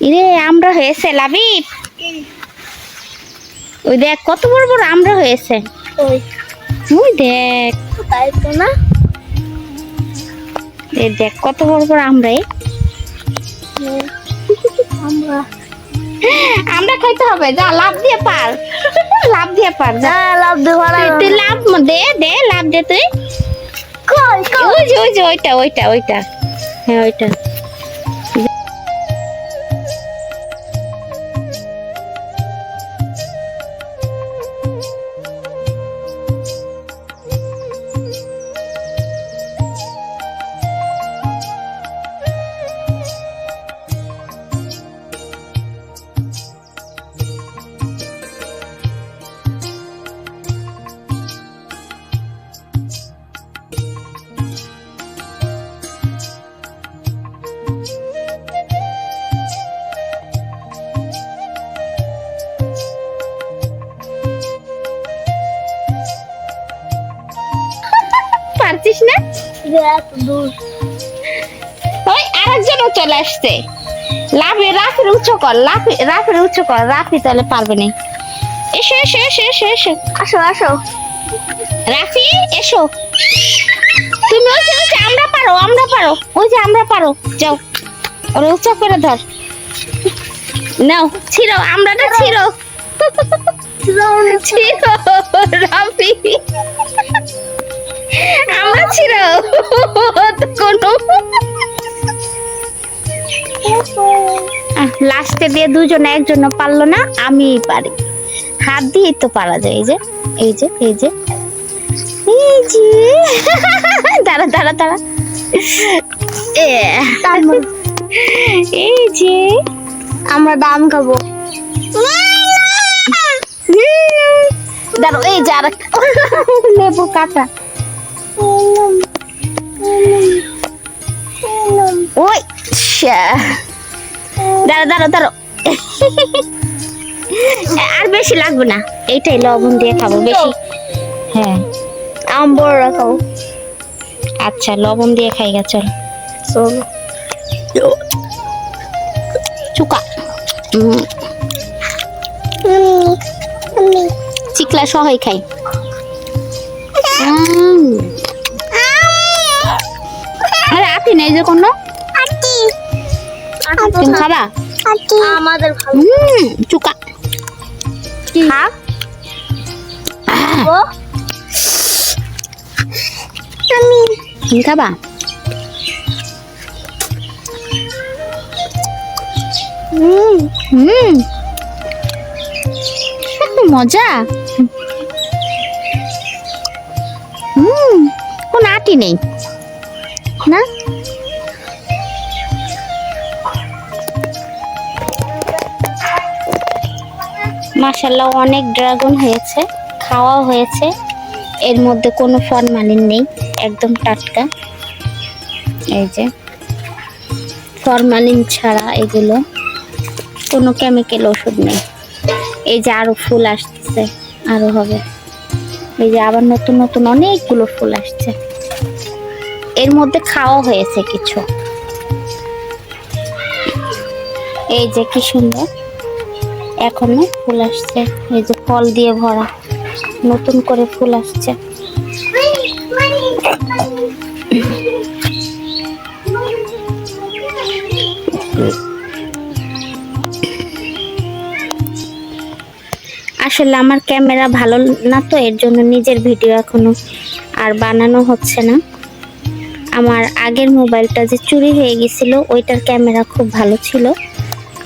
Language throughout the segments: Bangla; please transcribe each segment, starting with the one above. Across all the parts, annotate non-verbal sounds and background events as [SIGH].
ইরে আমরা হয়েছে লাবিব। ওই দেখ কত বড় বড় আমরা হয়েছে। ওই। ওই দেখ। তাই তো না। এই দেখ কত বড় বড় আমরা। আমরা। আমরা খাইতে হবে যা লাভ দিয়ে পার। লাভ দিয়ে পার যা। লাভ দে ভাড়া তুই- তুই লাভ দে দে লাভ দে তুই। কই কই? ওই যে ওইটা ওইটা ওইটা। হ্যাঁ ওইটা। ওই আরেকজনও চলে আসছে। লাভে রাফির উচ্চ কর লাফি রাফির উচ্চ কর রাফি তাহলে পারবে না। এসো এসো এসো এসো এসো। আসো আসো। রাফি এসো। তুমি ওই যে আমরা পারো আমরা পারো। ওই যে আমরা পারো। যাও। ওরা উঁচা করে ধর। নাও ছিড়ো আমরাটা ছিড়ো। ছিড়ো রাফি। লাস্টে দিয়ে দুজনে একজন পারল না আমিই পারি। হাত দিয়ে তো পারা যায় এই যে এই যে এই যে এই যে। দাঁড়া দাঁড়া দাঁড়া। এই যে। আমরা দাম খাব। দাঁড়ো এই যে আর লেবু কাটা ওই। দাঁড়া দাঁড়া দাঁড়ো। আর বেশি লাগবে না। এইটাই লবণ দিয়ে খাব বেশি। হ্যাঁ। আম বড় রাখাও আচ্ছা লবণ দিয়ে খাই গা চল। চলো। চুকা। চিকলা সহই খাই। আরে আপনি নেই যে কোনো? তুমি খাবা? আমাদের হুম চুকা। খা। আমি তুমি খাবা? হুম। হুম। মজা। হুম কোন আটি নেই। না? মাসাল্লাহ অনেক ড্রাগন হয়েছে, খাওয়াও হয়েছে। এর মধ্যে কোনো ফরমালিন নেই, একদম টাটকা। এই যে, ফরমালিন ছাড়া এগুলো, কোনো কেমিক্যাল ওষুধ নেই। এই যে আরও ফুল আসতেছে আরও হবে। এই যে আবার নতুন নতুন অনেকগুলো ফুল আসছে। এর মধ্যে খাওয়া হয়েছে কিছু। এই যে কি সুন্দর। এখনও ফুল আসছে। এই যে ফল দিয়ে ভরা। নতুন করে ফুল আসছে। আসলে আমার ক্যামেরা ভালো না তো, এর জন্য নিজের ভিডিও এখনও আর বানানো হচ্ছে না। আমার আগের মোবাইলটা যে চুরি হয়ে গেছিল, ওইটার ক্যামেরা খুব ভালো ছিল।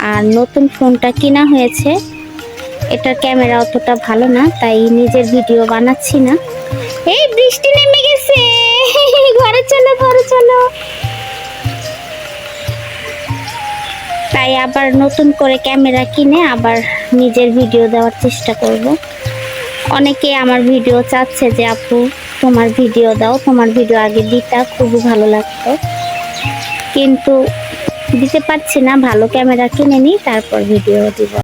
আর নতুন ফোনটা কিনা হয়েছে। এটার ক্যামেরা অতটা ভালো না, তাই নিজের ভিডিও বানাচ্ছি না। এই বৃষ্টি নেমে গেছে! [LAUGHS] ঘরে চলো ঘরে চলো। তাই আবার নতুন করে ক্যামেরা কিনে আবার নিজের ভিডিও দেওয়ার চেষ্টা করব। অনেকে আমার ভিডিও চাচ্ছে যে, আপু, তোমার ভিডিও দাও, তোমার ভিডিও আগে দিতা, খুবই ভালো লাগতো। কিন্তু দিতে পারছি না ভালো ক্যামেরা কিনে নিই তারপর ভিডিও দিব।